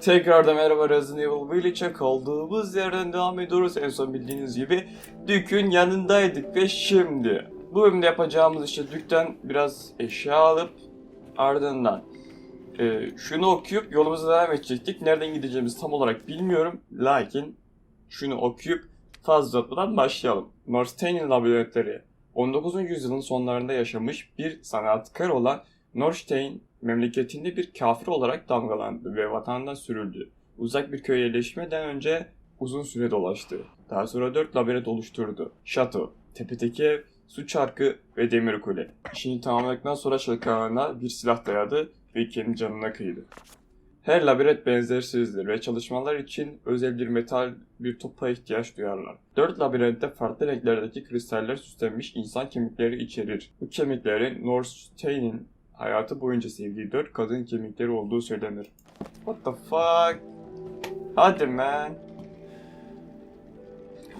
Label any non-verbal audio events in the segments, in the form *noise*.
Tekrardan merhaba Resident Evil Village'e kaldığımız yerden devam ediyoruz. En son bildiğiniz gibi Dük'ün yanındaydık ve şimdi bu bölümde yapacağımız işte Dük'ten biraz eşya alıp ardından e, şunu okuyup yolumuza devam edecektik. Nereden gideceğimizi tam olarak bilmiyorum. Lakin şunu okuyup fazla uzatmadan başlayalım. Norstein'in labirentleri 19. yüzyılın sonlarında yaşamış bir sanatkar olan Norstein memleketinde bir kafir olarak damgalandı ve vatandan sürüldü. Uzak bir köye yerleşmeden önce uzun süre dolaştı. Daha sonra dört labirent oluşturdu. Şato, tepedeki ev, su çarkı ve demir kule. İşini tamamladıktan sonra şalkarlarına bir silah dayadı ve kendi canına kıydı. Her labirent benzersizdir ve çalışmalar için özel bir metal bir topa ihtiyaç duyarlar. Dört labirentte farklı renklerdeki kristaller süslenmiş insan kemikleri içerir. Bu kemiklerin Norstein'in hayatı boyunca sevdiği dört kadın kemikleri olduğu söylenir. What the fuck? Hadi man.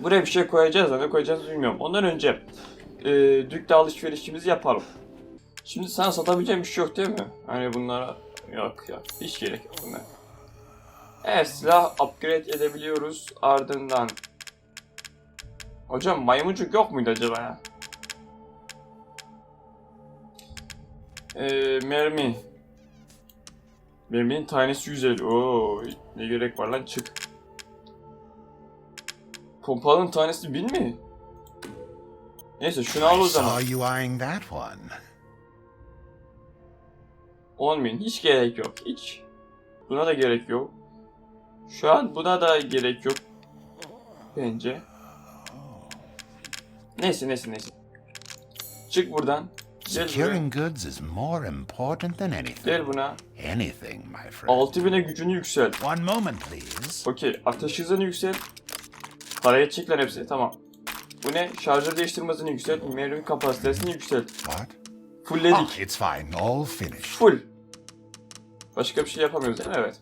Buraya bir şey koyacağız da ne koyacağız bilmiyorum. Ondan önce e, dükte alışverişimizi yapalım. Şimdi sen satabileceğin bir şey yok değil mi? Hani bunlara yok yok hiç gerek yok bunlara. Evet silah upgrade edebiliyoruz ardından. Hocam maymuncuk yok muydu acaba ya? Ee, mermi. Merminin tanesi 150. Oo, ne gerek var lan çık. Pompalının tanesi 1000 mi? Neyse şunu al o zaman. saw you eyeing that one. 10 bin. Hiç gerek yok. Hiç. Buna da gerek yok. Şu an buna da gerek yok. Bence. Neyse neyse neyse. Çık buradan. Securing goods is more important than anything. Gel buna. Anything, my friend. 6000'e gücünü yükselt. One moment, please. Okey. Ateş hızını yükselt. Paraya çek lan hepsi. Tamam. Bu ne? Şarjör değiştirme hızını yükselt. Mermi kapasitesini yükselt. What? Fullledik. Oh, it's fine. All finished. Full. Başka bir şey yapamıyoruz değil mi? Evet.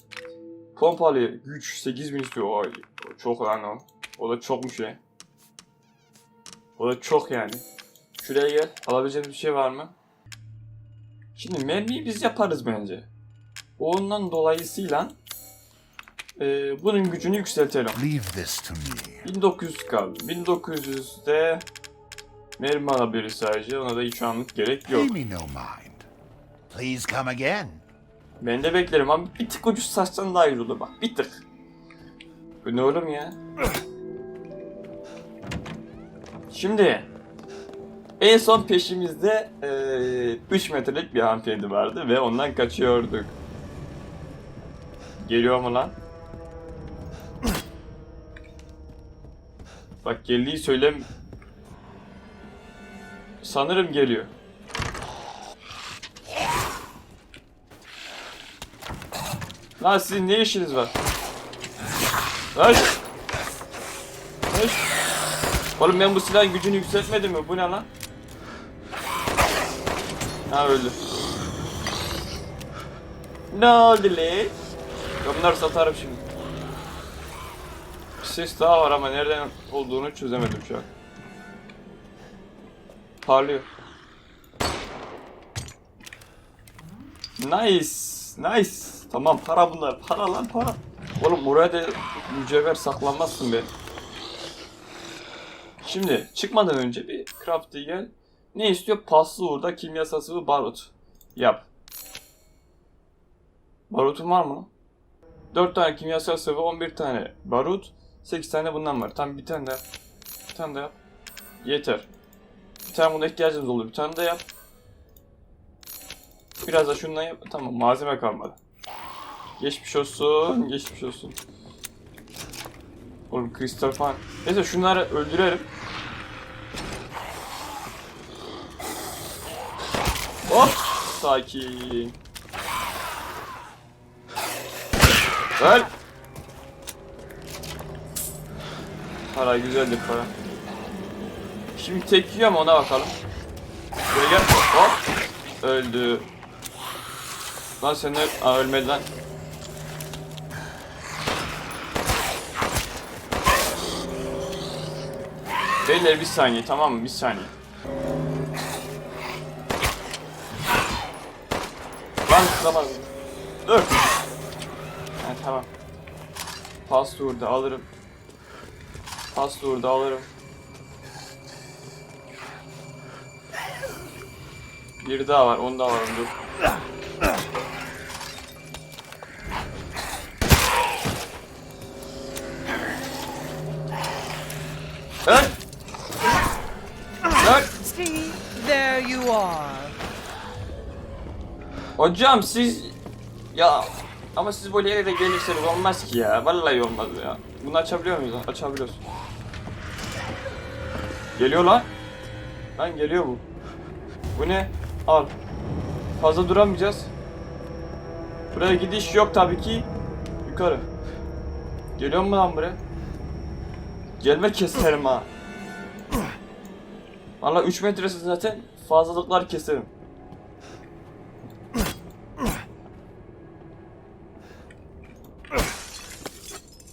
Pompalı güç 8000 istiyor. Oy, çok lan o. O da çokmuş ya. O da çok yani. Şuraya gel. Alabileceğimiz bir şey var mı? Şimdi mermiyi biz yaparız bence. Ondan dolayısıyla e, bunun gücünü yükseltelim. Leave this to me. 1900 kaldı. 1900'de mermi alabiliriz sadece. Ona da hiç anlık gerek yok. Pay me no mind. Please come again. Ben de beklerim ama bir tık ucuz saçsan daha iyi olur bak bir tık. Bu ne oğlum ya? Şimdi en son peşimizde 3 metrelik bir hanımefendi vardı ve ondan kaçıyorduk. Geliyor mu lan? Bak geldiği söylem... Sanırım geliyor. Lan sizin ne işiniz var? Lan! Oğlum ben bu silahın gücünü yükseltmedim mi? Bu ne lan? Ha öldü. Ne oldu lan? Bunları satarım şimdi. Bir ses daha var ama nereden olduğunu çözemedim şu an. Parlıyor. Nice. Nice. Tamam para bunlar. Para lan para. Oğlum buraya da mücevher saklanmazsın be. Şimdi çıkmadan önce bir craft'e gel. Ne istiyor? Paslı uğurda kimyasal sıvı barut. Yap. Barutun var mı? 4 tane kimyasal sıvı, 11 tane barut, 8 tane bundan var. Tam bir tane daha. Bir tane daha yap. Yeter. Bir tane buna ihtiyacımız olur. Bir tane de yap. Biraz da şundan yap. Tamam malzeme kalmadı. Geçmiş olsun. Geçmiş olsun. Oğlum kristal falan. Neyse şunları öldürelim. Hop. Sakin. Öl. Para güzeldir para. Şimdi tek yiyor mu ona bakalım. Buraya gel. Hop. Öldü. Lan sen de... Aa ölmedi lan. Beyler bir saniye tamam mı? Bir saniye. Tamam. Dur. Ha, tamam. Pasta burada alırım. Pasta burada alırım. Bir daha var, onu da alırım dur. Öl! Hocam siz ya ama siz böyle yere de gelirseniz olmaz ki ya. Vallahi olmaz ya. Bunu açabiliyor muyuz? Açabiliyoruz. Geliyor lan. Lan geliyor bu. Bu ne? Al. Fazla duramayacağız. Buraya gidiş yok tabii ki. Yukarı. Geliyor mu lan buraya? Gelme keserim ha. Valla 3 metresi zaten fazlalıklar keserim.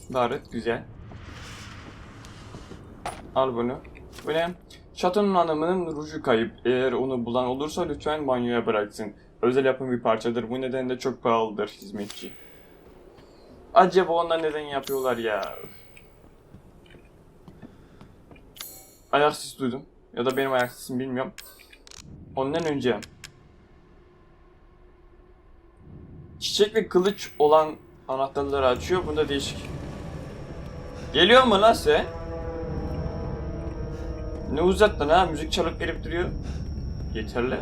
Gayet güzel. Al bunu. Bu ne? Şatonun hanımının ruju kayıp. Eğer onu bulan olursa lütfen banyoya bıraksın. Özel yapım bir parçadır. Bu nedenle çok pahalıdır hizmetçi. Acaba onlar neden yapıyorlar ya? Ayak sesi duydum. Ya da benim ayak sesimi bilmiyorum. Ondan önce çiçek ve kılıç olan anahtarları açıyor. Bunda değişik. Geliyor mu lan sen? Ne uzattın ha? Müzik çalıp verip duruyor. Yeterli.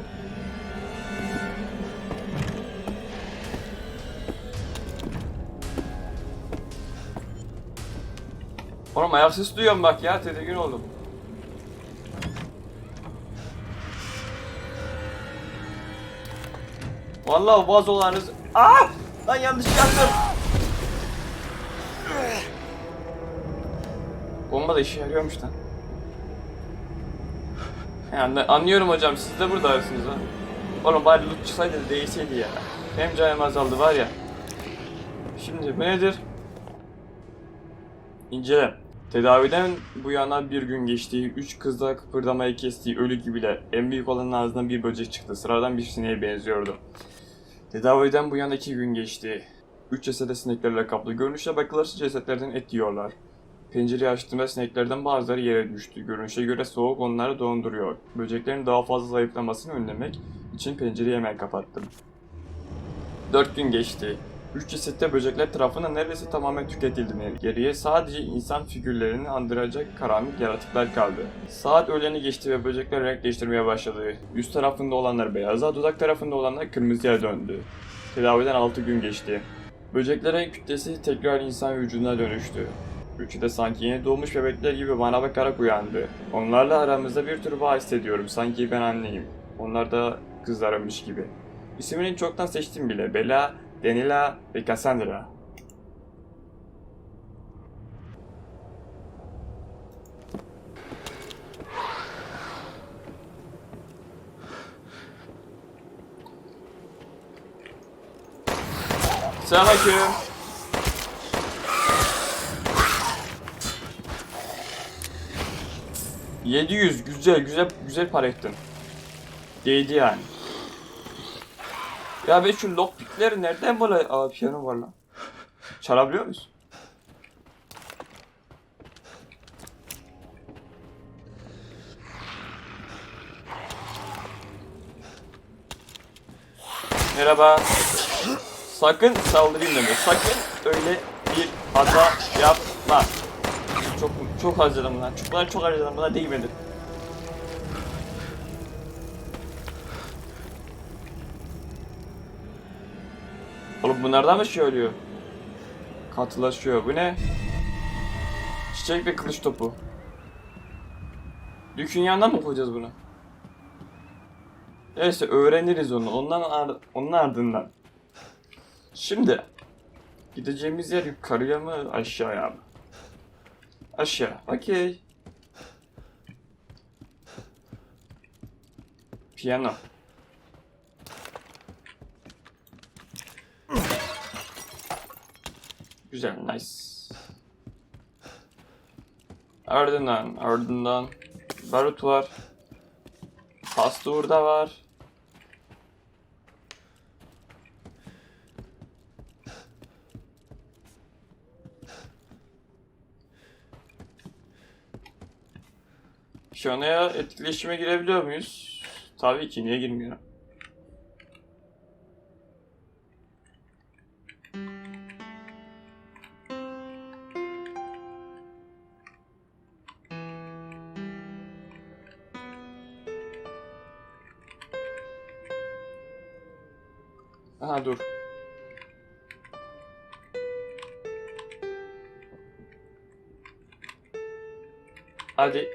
Oğlum ayak sesi duyuyorum bak ya tedirgin oldum. Vallahi vazolarınız... Aa! Lan yanlış yaptım. Bomba da işe yarıyormuş lan. Yani anlıyorum hocam siz de buradaysınız ha. Oğlum bari loot çıksaydı da değseydi ya. Hem canım azaldı var ya. Şimdi bu nedir? İncele. Tedaviden bu yana bir gün geçti. Üç kızla kıpırdamayı kestiği ölü gibiler. En büyük olanın ağzından bir böcek çıktı. Sıradan bir sineğe benziyordu. Tedaviden bu yana iki gün geçti. Üç cesede sineklerle kaplı. Görünüşe bakılırsa cesetlerden et yiyorlar. Pencereyi açtığımda sineklerden bazıları yere düştü. Görünüşe göre soğuk onları donduruyor. Böceklerin daha fazla zayıflamasını önlemek için pencereyi hemen kapattım. Dört gün geçti. Üç cesette böcekler tarafından neredeyse tamamen tüketildi. Geriye sadece insan figürlerini andıracak karanlık yaratıklar kaldı. Saat öğleni geçti ve böcekler renk değiştirmeye başladı. Yüz tarafında olanlar beyaza, dudak tarafında olanlar kırmızıya döndü. Tedaviden 6 gün geçti. Böceklerin kütlesi tekrar insan vücuduna dönüştü. Üçü de sanki yeni doğmuş bebekler gibi bana bakarak uyandı. Onlarla aramızda bir tür bağ hissediyorum. Sanki ben anneyim. Onlar da kızlarımmış gibi. İsmini çoktan seçtim bile. Bella, Daniela ve Cassandra. Selamünaleyküm. Yedi yüz güzel güzel güzel para ettin. Değdi yani. Ya ben şu lockpickleri nereden böyle... Aa piyano var lan. Çalabiliyor muyuz? Merhaba. Sakın saldırayım deme. Sakın öyle bir hata yapma. Çok çok harcadım lan. Çok, bunlar çok harcadım. Buna değmedi. Oğlum bunlardan mı şey oluyor? Katılaşıyor. Bu ne? Çiçek ve kılıç topu. Dükün yanından mı koyacağız bunu? Neyse öğreniriz onu. Ondan ar- onun ardından. Şimdi gideceğimiz yer yukarıya mı aşağıya mı? Aşağı. Okey. Piyano. Güzel, nice. Ardından, ardından barut var. Pasta burada var. Piyanoya etkileşime girebiliyor muyuz? Tabii ki niye girmiyor? Aha dur. Hadi.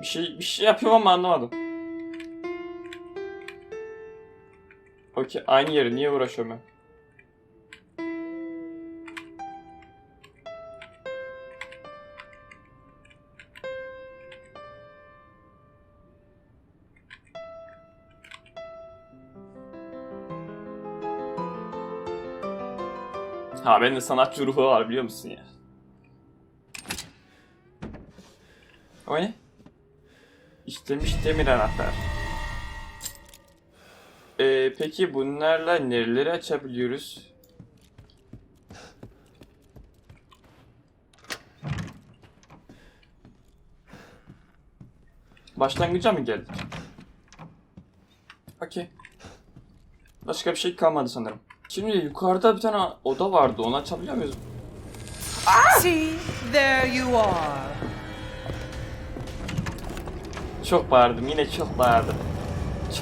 Bir şey bir şey yapıyorum ama anlamadım. Okey aynı yeri niye uğraşıyorum ben? Ha bende sanatçı ruhu var biliyor musun ya? O ne? İşlemiş demir anahtar. Ee, peki bunlarla nereleri açabiliyoruz? Başlangıca mı geldik? Okey. Başka bir şey kalmadı sanırım. Şimdi yukarıda bir tane oda vardı. Onu açabiliyor muyuz? See, there you are. Çok bağırdım. Yine çok bağırdım.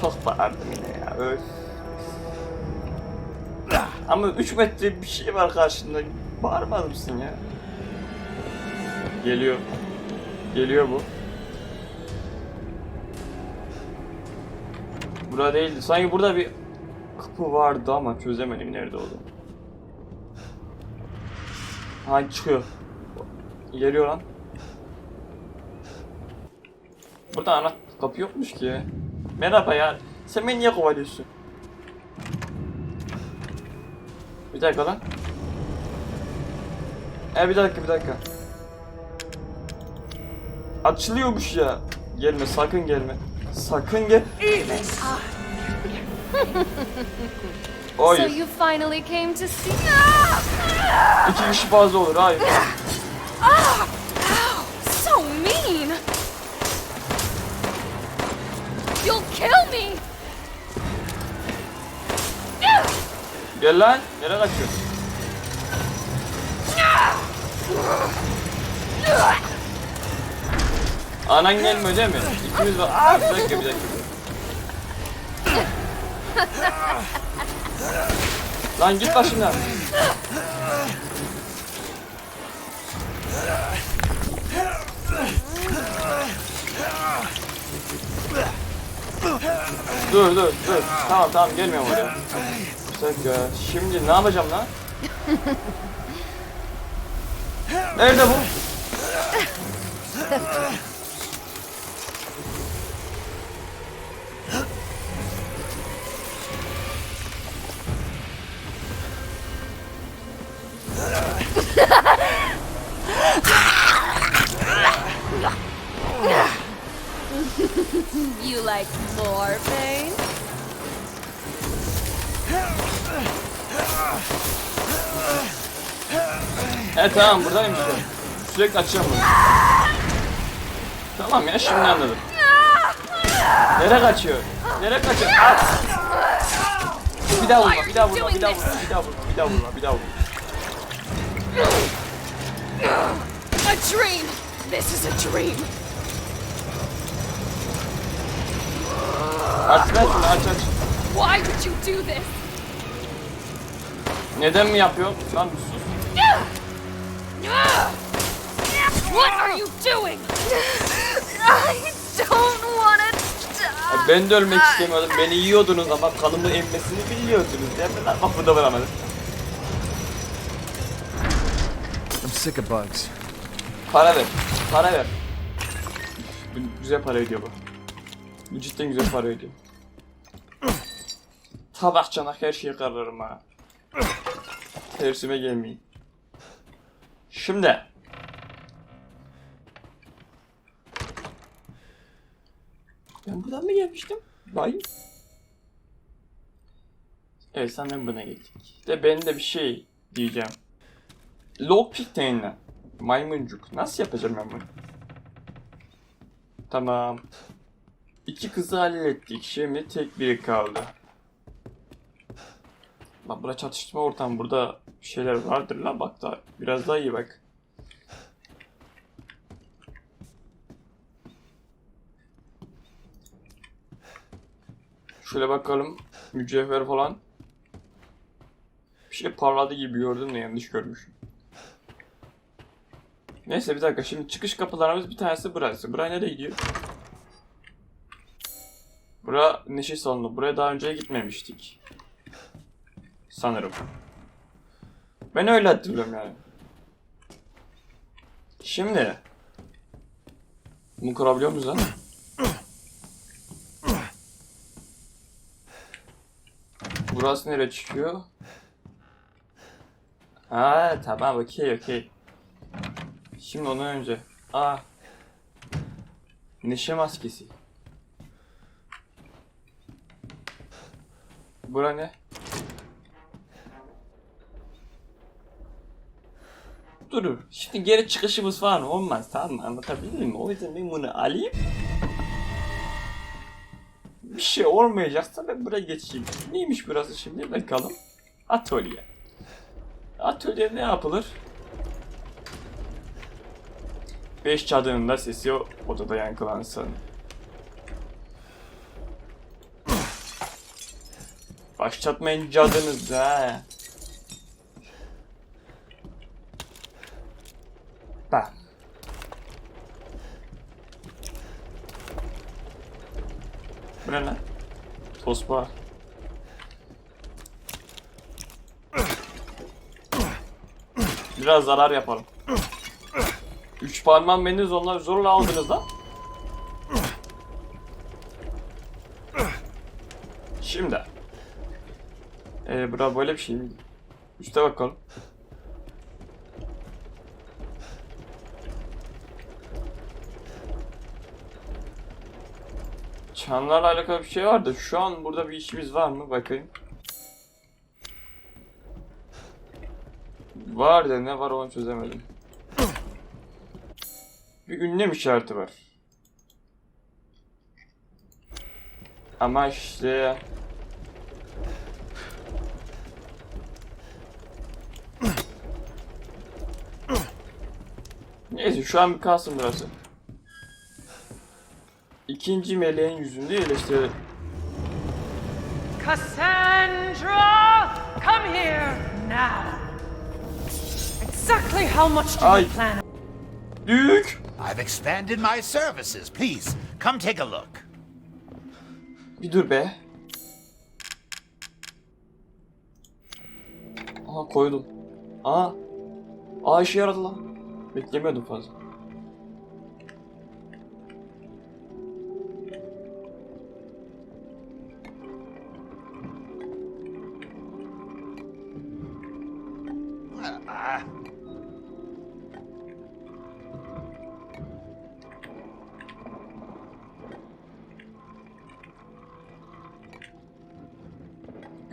Çok bağırdım yine ya. Öf. Ama 3 metre bir şey var karşında. Bağırmaz mısın ya? Geliyor. Geliyor bu. Burada değildi. Sanki burada bir kapı vardı ama çözemedim nerede olduğunu. Ha çıkıyor. Geliyor lan. Burada ana kapı yokmuş ki. Merhaba ya. Sen beni niye kovalıyorsun? Bir dakika lan. E bir dakika bir dakika. Açılıyormuş ya. Gelme sakın gelme. Sakın gel. So Hayır. you finally came to see İki kişi fazla olur. Hayır. Gel lan. Nereye kaçıyorsun? Anan gelmiyor değil mi? İkimiz var. Aa, bir dakika bir dakika. Lan git başımdan. Dur dur dur. Tamam tamam gelmiyorum oraya. Dakika. Şimdi ne yapacağım lan? *laughs* Nerede bu? He tamam buradayım işte. Sürekli açıyorum bunu. Tamam ya şimdi anladım. Nereye kaçıyor? Nereye kaçıyor? At! Bir daha vurma, bir daha vurma, bir daha vurma, bir daha vurma, bir daha vurma, bir daha vurma. A dream! This is a dream! Aç şunu aç aç. Why would you do this? Neden mi yapıyor? Lan sus. What are you doing? I don't wanna Ya ben de ölmek istemiyordum. Beni yiyordunuz ama kanımı emmesini biliyordunuz. Ya ben kapıda varamadım. I'm sick of bugs. Para ver. Para ver. Bu güzel para ediyor bu. Bu cidden güzel para ediyor. Tabak çanak her şeyi kararım ha. Tersime gelmeyin. Şimdi. Ben buradan mı gelmiştim? Hayır. Evet sanırım buna geldik. De ben de bir şey diyeceğim. Lockpick ne? Maymuncuk. Nasıl yapacağım ben bunu? Tamam. İki kızı hallettik. Şimdi tek biri kaldı. Bak burada çatışma ortam. Burada bir şeyler vardır lan bak da biraz daha iyi bak. Şöyle bakalım. Mücevher falan. Bir şey parladı gibi gördüm de yanlış görmüşüm. Neyse bir dakika şimdi çıkış kapılarımız bir tanesi burası. Buraya nereye gidiyor? Bura neşe salonu. Buraya daha önce gitmemiştik. Sanırım. Ben öyle hatırlıyorum yani. Şimdi. Bunu kurabiliyor muyuz lan? Burası nereye çıkıyor? Ha tamam okey okey. Şimdi ondan önce. Aa. Neşe maskesi. Bura ne? Durur. Şimdi geri çıkışımız falan olmaz tamam mı? Anlatabildim mi? O yüzden ben bunu alayım. Bir şey olmayacaksa ben buraya geçeyim. Neymiş burası şimdi? Bakalım. Atölye. Atölye ne yapılır? Beş çadırında sesi o odada yankılansın. Başlatmayın cadınızı ha. Bak. Bu ne lan? Tosba. Biraz zarar yapalım. Üç parmağım beni zorla, zorla aldınız lan. Şimdi. Ee, bura böyle bir şey? Üste bakalım. Çanlarla alakalı bir şey var da şu an burada bir işimiz var mı? Bakayım. Var da ne var onu çözemedim. Bir ünlem işareti var. Ama işte... Neyse şu an bir kalsın burası. İkinci meleğin yüzünde iyileştirelim. Cassandra! Come here now! Exactly how much do Ay. you plan? Dük! I've expanded my services. Please, come take a look. Bir dur be. Aha koydum. Aa. Aa işe yaradı lan. Beklemiyordum fazla.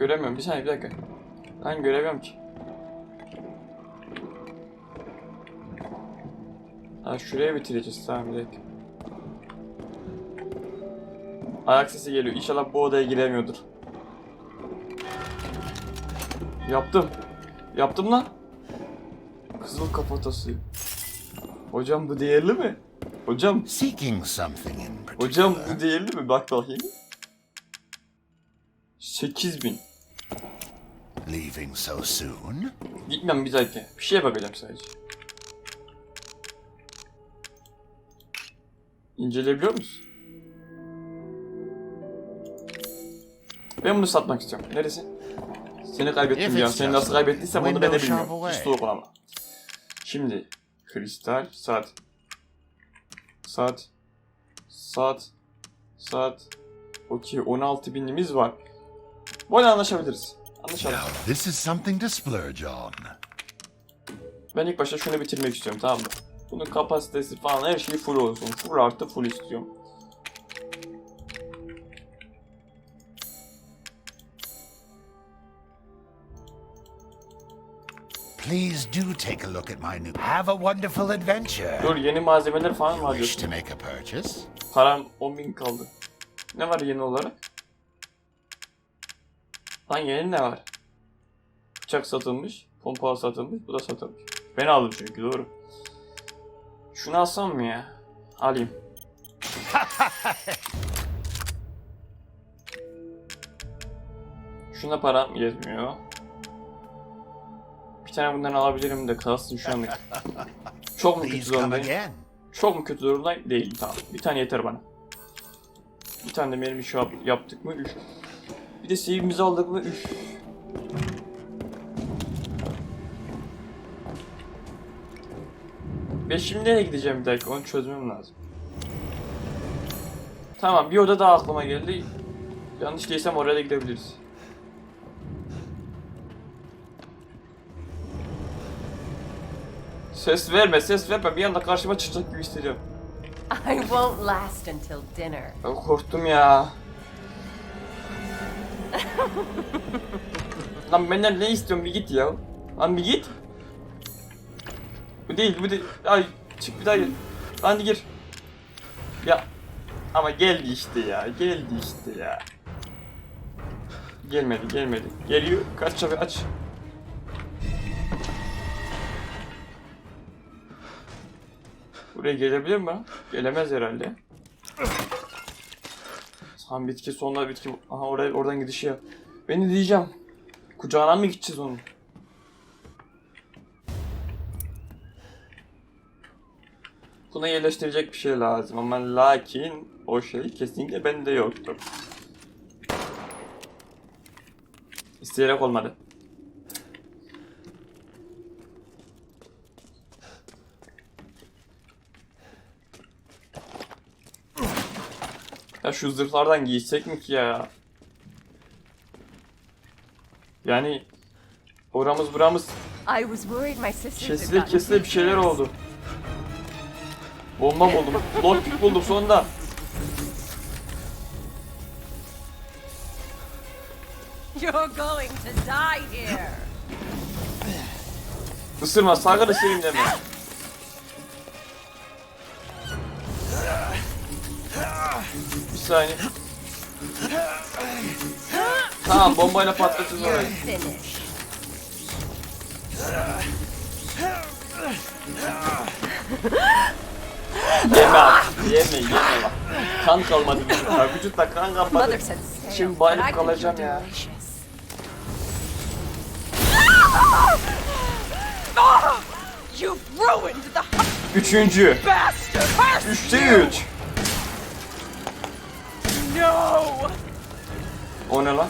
Göremiyorum. Bir saniye bir dakika. Ben göremiyorum ki. Ha şuraya bitireceğiz. Tamam bir dakika. Ayak sesi geliyor. İnşallah bu odaya giremiyordur. Yaptım. Yaptım lan. Kızıl kafatası. Hocam bu değerli mi? Hocam, seeking something in hocam bu değerli mi? Bak bakayım. 8000. Leaving so soon? Gitmem bir dakika. Bir şeye bakacağım sadece. İnceleyebiliyor musun? Ben bunu satmak istiyorum. Neresi? Seni kaybettim ya. Seni nasıl kaybettiysem onu ben de bilmiyorum. Hiç sorgulama. Şimdi kristal saat saat saat saat okey 16 binimiz var. Böyle anlaşabiliriz. Anlaşalım. This is something to splurge on. Ben ilk başta şunu bitirmek istiyorum tamam mı? Bunun kapasitesi falan her şey full olsun. Full artı full istiyorum. Please do take a look at my new. Have a wonderful adventure. Dur yeni malzemeler falan var Wish to diyorsun. make a purchase? Param 10.000 kaldı. Ne var yeni olarak? Lan yeni ne var? Bıçak satılmış. Pompa satılmış. Bu da satılmış. Ben aldım çünkü doğru. Şunu alsam mı ya? Alayım. *laughs* Şuna param yetmiyor. Bir tane bundan alabilirim de kalsın şu anlık. *laughs* Çok mu kötü durumdayım? Çok mu kötü durumdayım? Değil tamam. Bir tane yeter bana. Bir tane de benim işi yap- yaptık mı? Üf. De save'imizi aldık mı? Üf. Ve şimdi nereye gideceğim bir dakika onu çözmem lazım. Tamam bir oda daha aklıma geldi. Yanlış değilsem oraya da gidebiliriz. Ses verme ses verme bir anda karşıma çıkacak gibi hissediyorum. I won't last until dinner. Ben korktum ya. Lan benden ne istiyorsun bir git ya. Lan bir git. Bu değil bu değil. Ay çık bir daha gir. Lan gir. Ya ama geldi işte ya geldi işte ya. Gelmedi gelmedi. Geliyor kaç çabuk aç. Buraya gelebilir mi? Gelemez herhalde. Tam bitki sonuna bitki. Aha oraya oradan gidişi ya. Ben ne diyeceğim? Kucağına mı gideceğiz onun? Buna yerleştirecek bir şey lazım ama lakin o şey kesinlikle bende yoktu. İsteyerek olmadı. Ya şu zırhlardan giysek mi ki ya? Yani oramız buramız kesile kesile bir şeyler oldu. Bomba buldum. Lockpick buldum sonunda. You're going to die here. Isırma sakın ısırayım deme. Bir saniye. Tamam bombayla patlatacağız orayı. Finish. Yeme artık. Yeme yeme. Kan kalmadı vücutta. Vücutta kan kalmadı. Şimdi bayılıp kalacağım ya. Üçüncü. Üçte you! üç. No! O ne lan?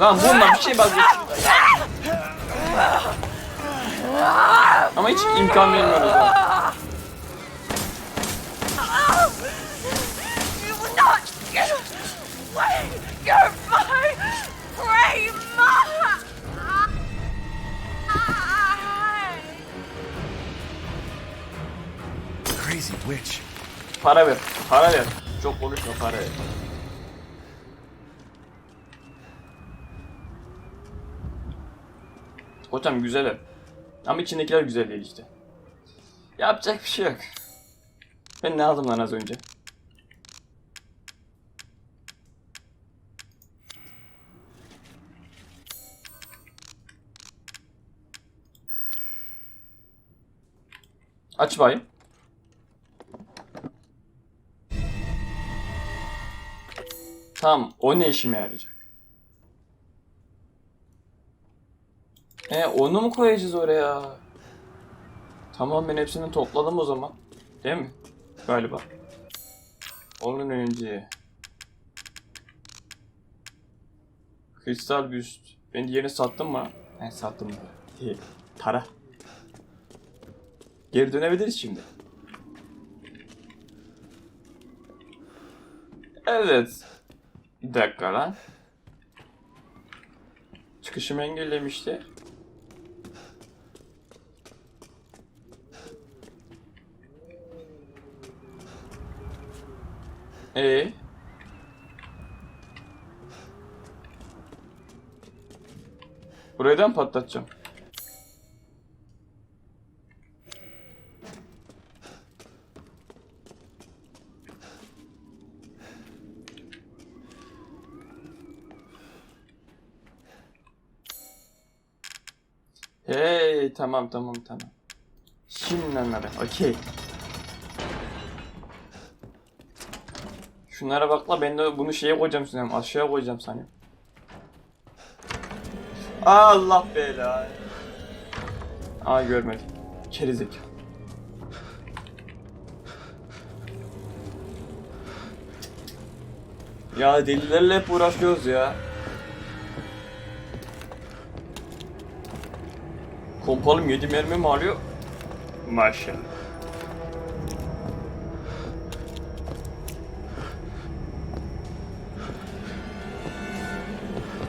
Lan bundan bir şey bak. Ama hiç imkan vermiyoruz. ha. You will not get away! You're my prey! Crazy witch. Para ver. Para ver. Çok konuşma para ver. Hocam güzel ev. Ama içindekiler güzel değil işte. Yapacak bir şey yok. Ben ne aldım lan az önce? Aç bayım. Tamam, o ne işime yarayacak? E onu mu koyacağız oraya? Tamam ben hepsini topladım o zaman. Değil mi? Galiba. Onun önce. Kristal büst. Ben diğerini sattım mı? Ben sattım mı? Değil. Para. Geri dönebiliriz şimdi. Evet. Bir dakika lan. Çıkışımı engellemişti. Ee? Burayı da mı patlatacağım? Tamam tamam tamam. Şimdi anladım. Okey. Şunlara bak la ben de bunu şeye koyacağım sanıyorum. Aşağıya koyacağım sanıyorum. Allah bela. Aa görmedim. Kerizek. Ya delilerle hep uğraşıyoruz ya. Kompalım 7 mermi mi alıyor? Maşallah.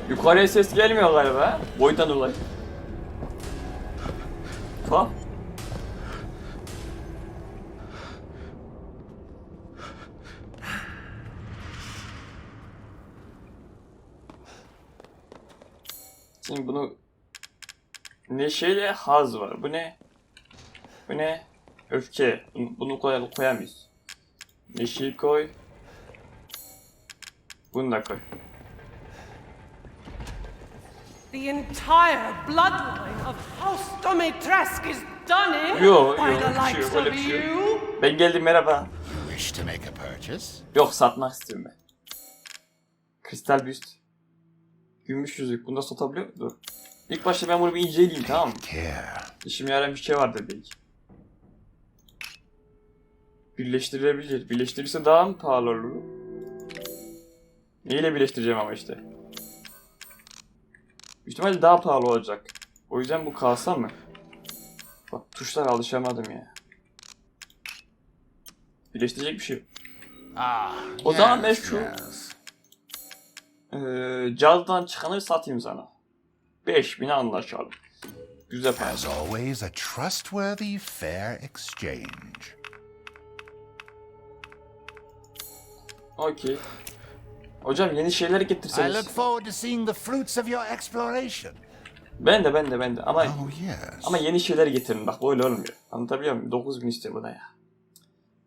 Yukarıya ses gelmiyor galiba. Boydan dolayı. Fa. Şimdi bunu neşeyle haz var. Bu ne? Bu ne? Öfke. Bunu, koy, koyamayız. Neşeyi koy. Bunu da koy. The entire bloodline of House Domitresk is done in Yo, by yo, the şey likes of şey yok. you. Ben geldim merhaba. You wish to make a purchase? Yok satmak istiyorum ben. Kristal büst. Gümüş yüzük. Bunu da satabiliyor muyum? Dur. İlk başta ben bunu bir inceleyeyim tamam mı? İşime yarayan bir şey vardır belki. Birleştirilebilir. Birleştirirse daha mı pahalı olur? Neyle birleştireceğim ama işte. Büyük ihtimalle daha pahalı olacak. O yüzden bu kalsa mı? Bak tuşlara alışamadım ya. Birleştirecek bir şey yok. Ah, O zaman ben şu- yes. Ee, cazdan çıkanı satayım sana. 5000'e anlaşalım. Güzel para. As always, a trustworthy, fair exchange. Okey. Hocam yeni şeyler I look getirseniz. forward to seeing the fruits of your exploration. Ben de ben de ben de ama Oh, yes. ama yeni şeyler getirin bak böyle olmuyor. Anlatabiliyor muyum? 9000 istiyor bu da ya.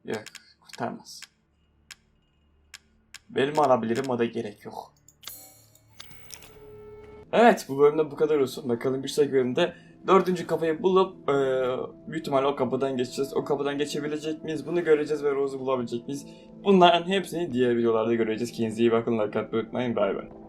Yok kurtarmaz. Benim alabilirim o da gerek yok. Evet bu bölümde bu kadar olsun. Bakalım bir sonraki bölümde dördüncü kapıyı bulup eee büyük ihtimalle o kapıdan geçeceğiz. O kapıdan geçebilecek miyiz? Bunu göreceğiz ve Rose'u bulabilecek miyiz? Bunların hepsini diğer videolarda göreceğiz. Kendinize iyi bakın. Like atmayı unutmayın. Bay bay.